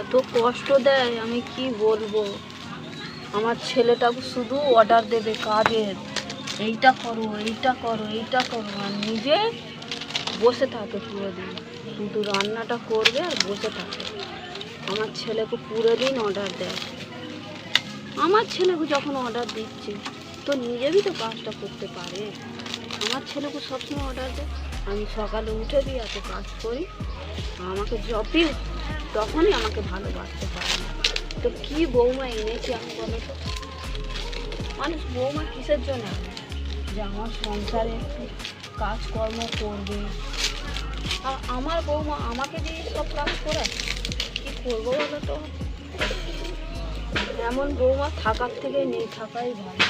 এত কষ্ট দেয়, আমি কি বলব? আমার ছেলেটাকে শুধু অর্ডার দেবে কাজের। এইটা করো এইটা করো এইটা করো, আর নিজে বসে থাকে পুরো দিন শুধু রান্নাটা করবে আর বসে থাকে। আমার ছেলেকে পুরো দিন অর্ডার দেয়। আমার ছেলেকে যখন অর্ডার দিচ্ছে, তো নিজেরই তো কাজটা করতে পারে। আমার ছেলেকে সবসময় অর্ডার দেয়। আমি সকালে উঠে দিই এত কাজ করি। আমাকে যতই তখনই আমাকে ভালোবাসতে পারে না। তো কি বৌমা এনেছি আমি বলো তো? মানুষ বৌমা কিসের জন্য যে আমার সংসারে একটু কাজকর্ম করবে। আর আমার বৌমা আমাকে দিয়ে সব কাজ করায়? কি করব বলো তো? এমন বৌমা থাকার থেকে নেই, থাকাই ভালো।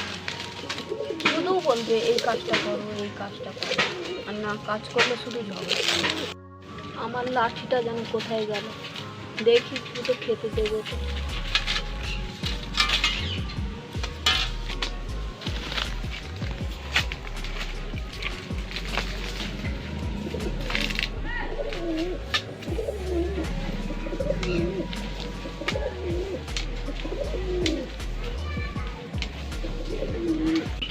শুধু বলবে, এই কাজটা করো, এই কাজটা করো। আর না কাজ করলে শুধু ঝগড়া। আমার লাঠিটা যেন কোথায় গেল? দেখি দুটো খেতে দেবে। তো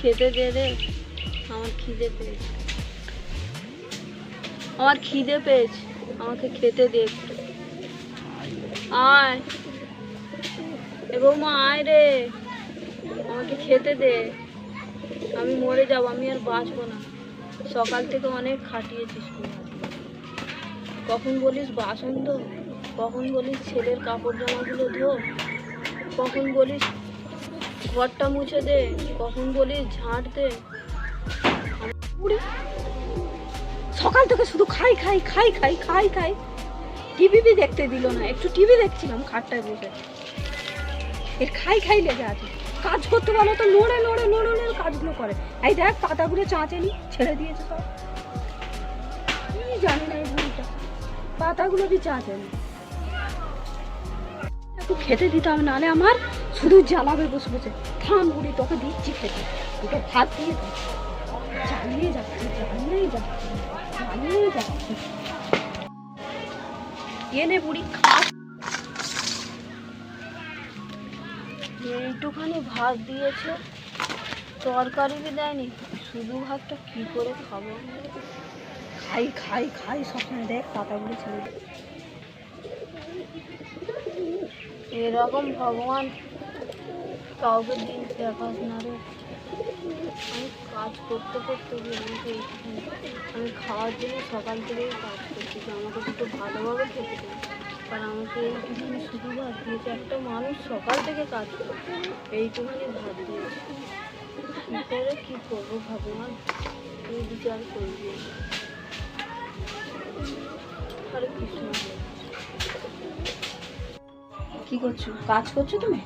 খেতে দে আমার খিদে পেয়েছে। আমার খিদে পেয়েছে, আমাকে খেতে দে আয়। বৌমা, আয় রে। আমাকে খেতে দে। আমি মরে যাব, আমি আর বাঁচবো না। সকাল থেকে অনেক খাটিয়েছিস কখন বলিস বাসন ধো, কখন বলিস ছেলের কাপড় জামাগুলো ধো, কখন বলিস ঘরটা মুছে দে, কখন বলিস ঝাঁট দে। সকাল থেকে শুধু খাই খাই খাই খাই খাই খাই। টিভি দেখতে দিল না, একটু টিভি দেখছিলাম খাটটায় বসে। এর খাই খাই লেগে আছে। কাজ করতে বলো তো নড়ে নড়ে নড়ে নড়ে কাজগুলো করে। এই দেখ, পাতাগুলো চাঁচেনি, ছেড়ে দিয়েছে সব। কি জানি না এই বুড়িটা পাতাগুলো কি চাঁচেনি? একটু খেতে দিতাম নাহলে আমার শুধু জ্বালাবে বসে বসে। থাম বুড়ি, তোকে দিচ্ছি খেতে। দুটো ভাত দিয়ে। জ্বালিয়ে যাচ্ছে জ্বালিয়ে যাচ্ছে জ্বালিয়ে যাচ্ছে। এনে বুড়ি খা এইটুখানি ভাত দিয়েছে। তরকারি বি দেয়নি। শুধু ভাতটা কি করে খাব? খাই খাই খাই সবসময় দেখ পাতাগুলো ছেড়ে। এরকম ভগবান কাউকে দিন দেখাস না রে। আমি কাজ করতে করতে আমাকে আমি খাওয়ার জন্য সকাল থেকেই কাজ করছি আমাকে দুটো ভালোভাবে খেতে দেবে আর আমাকে এইটুখানি শুধু ভাত দিয়েছে, একটা মানুষ সকাল থেকে কাজ করে এইটুখানি ভাত দিয়েছে। কী করে, কী করব ভগবান তুই বিচার করবি আরে কৃষ্ণ। কি করছ? কাজ করছ তুমি?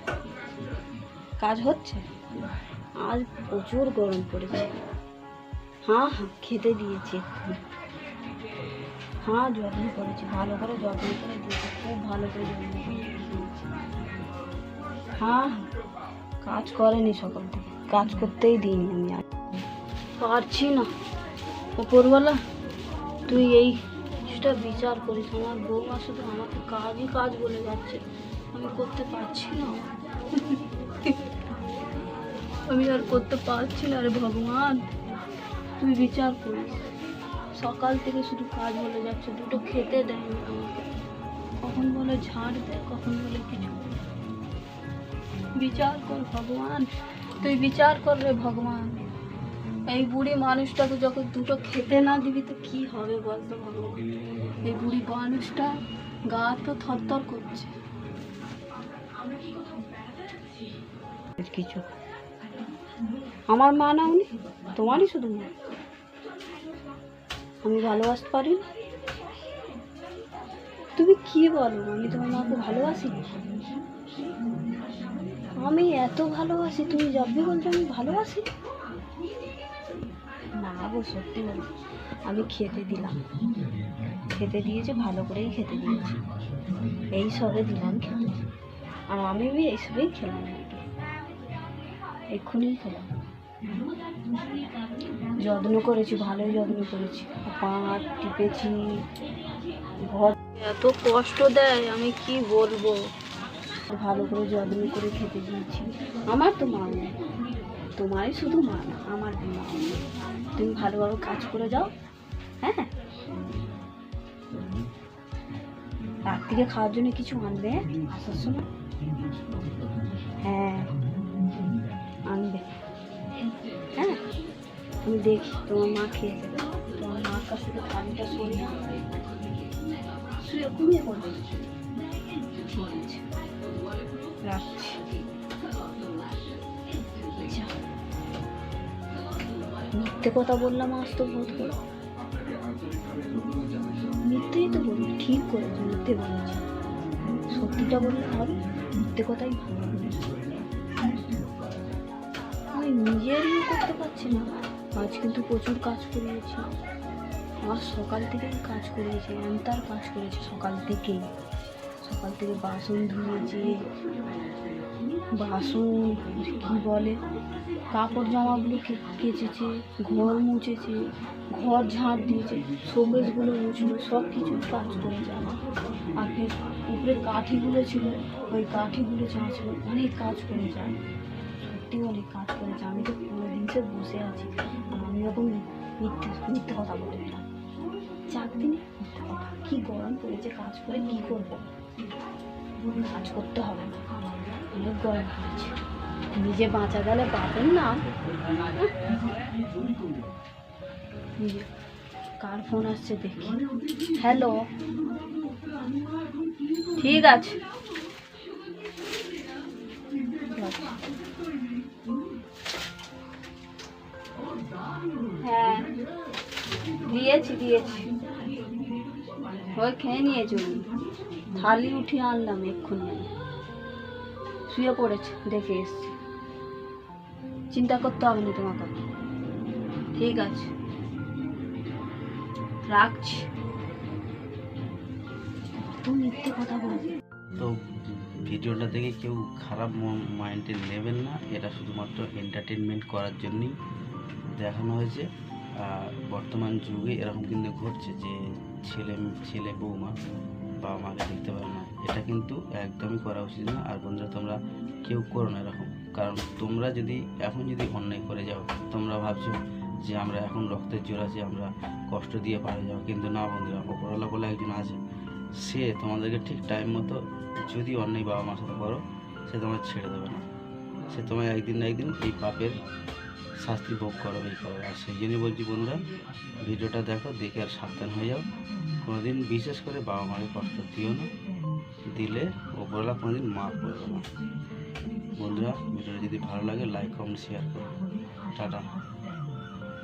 কাজ হচ্ছে? আজ প্রচুর গরম পড়েছে। হ্যাঁ হ্যাঁ খেতে দিয়েছি এক্ষুনি হ্যাঁ যত্ন করেছি, ভালো করে যত্ন করে দিয়েছি, খুব ভালো করে যত্ন করে হ্যাঁ কাজ করেনি সকাল থেকে, কাজ করতেই দিইনি আমি আর। পারছি না। ওপরওয়ালা, তুই এই কিছুটা বিচার করিস, আমার বৌমা শুধু আমাকে কাজই কাজ বলে যাচ্ছে, আমি করতে পারছি না। আমি আর করতে পারছি না রে ভগবান। তুই বিচার করিস। সকাল থেকে শুধু কাজ বলে যাচ্ছে, দুটো খেতে দেয় না আমাকে। কখন বলে ঝাড় দে, কখন বলে কিছু বিচার কর ভগবান, তুই বিচার কর রে ভগবান। এই বুড়ি মানুষটাকে যখন দুটো খেতে না দিবি তো কি হবে বলতো ভগবান? এই বুড়ি মানুষটা গা তো থরথর করছে। কিছু আমার মা না উনি, তোমারই শুধু মা। আমি ভালোবাসতে পারি? তুমি কি বলো, আমি তোমার মাকে ভালোবাসি? আমি এত ভালোবাসি, তুমি যাবি বলছো আমি ভালোবাসি। না গো, সত্যি বলছি আমি খেতে দিলাম। খেতে দিয়েছে, ভালো করেই খেতে দিয়েছি। এই সবে দিলাম খেতে। আর আমি এইসবেই খেলাম। এক্ষুনি খেলাম। যত্ন করেছি ভালোই যত্ন করেছি। পা হাত টিপেছি ঘর এত কষ্ট দেয় আমি কি বলব? ভালো করে যত্ন করে খেতে দিয়েছি। আমার তো মা নেই। তোমারই শুধু মা না আমার মা তুমি ভালোভাবে কাজ করে যাও হ্যাঁ? রাত্রিরে খাওয়ার জন্য কিছু আনবে? আসার সময়? হ্যাঁ। আনবে। হ্যাঁ? তুমি দেখি, তোমার মা খেয়ে যাবে তোমার মার কাছ থেকে পানিটা সরিয়ে শুয়ে, ঘুমিয়ে পড়বে। রাখছি। মিথ্যে কথা বললাম আজ তো বোধ করে। মিথ্যেই তো বলি ঠিক করেছি, মিথ্যে বলেছি। সত্যিটা বললে হবে, মিথ্যে কথাই ভালো আমি নিজের ইয়ে করতে পারছি না। আজ কিন্তু প্রচুর কাজ করিয়েছি। আজ সকাল থেকেই কাজ করিয়েছি তার কাজ করেছি সকাল থেকেই। সকাল থেকে বাসন ধুয়েছি, বাসন কি বলে, কাপড় জামাগুলো কেচেছে, ঘর মুছেছে, ঘর ঝাঁট দিয়েছে, শোকেসগুলো মুছলো সব কিছু কাজ করেছে আমার আর উপরে কাঠিগুলো ছিল, ওই কাঠিগুলো চাঁচলো অনেক কাজ করেছে সত্যি অনেক কাজ করেছে। আমি তো পুরো দিন সে বসে আছি। আমি এরকম মিথ্যে মিথ্যে কথা বলে দিলাম চার দিনে মিথ্যে কথা কী গরম পড়েছে কাজ করে কী করব? কাজ করতে হবে না। অনেক গরম পড়েছে। নিজে বাঁচা গেলে বাপের না। কার ফোন আসছে দেখি। হ্যালো? ঠিক আছে। হ্যাঁ দিয়েছি দিয়েছি। ওই খেয়ে নিয়ে চলুন থালি উঠিয়ে আনলাম এক্ষুনি শুয়ে পড়েছে, দেখে এসছি। চিন্তা করতে হবে না তোমাকে ঠিক আছে। রাখছি। তুমি মিথ্যে কথা বলবে তো ভিডিওটা দেখে কেউ খারাপ মাইন্ডে নেবেন না। এটা শুধুমাত্র এন্টারটেনমেন্ট করার জন্যই। দেখানো হয়েছে। বর্তমান যুগে এরকম কিন্তু ঘটছে যে ছেলে ছেলে বৌমা বাবা মাকে দেখতে পারে না। এটা কিন্তু একদমই করা উচিত না। আর বন্ধুরা, তোমরা কেউ করো না এরকম। কারণ তোমরা যদি, এখন যদি অন্যায় করে যাও, তোমরা ভাবছ যে আমরা এখন রক্তের জোর আছে, আমরা কষ্ট দিয়ে পারে যাব। কিন্তু না বন্ধুরা ওপরওয়ালা বলে একজন আছে। সে তোমাদেরকে ঠিক টাইম মতো যদি অন্যায় বাবা মার সাথে করো, সে তোমায় ছেড়ে দেবে না। সে তোমায় একদিন না একদিন এই পাপের শাস্তি ভোগ করো, এই করো। আর সেই জন্যই বলছি বন্ধুরা, ভিডিওটা দেখো, দেখে আর সাবধান হয়ে যাও। কোনোদিন বিশেষ করে বাবা মাকে কষ্ট দিও না। দিলে ওপরওয়ালা কোনোদিন মাফ করবে না। বন্ধুরা, ভিডিওটা যদি ভালো লাগে লাইক কমেন্ট শেয়ার করো। টাটা।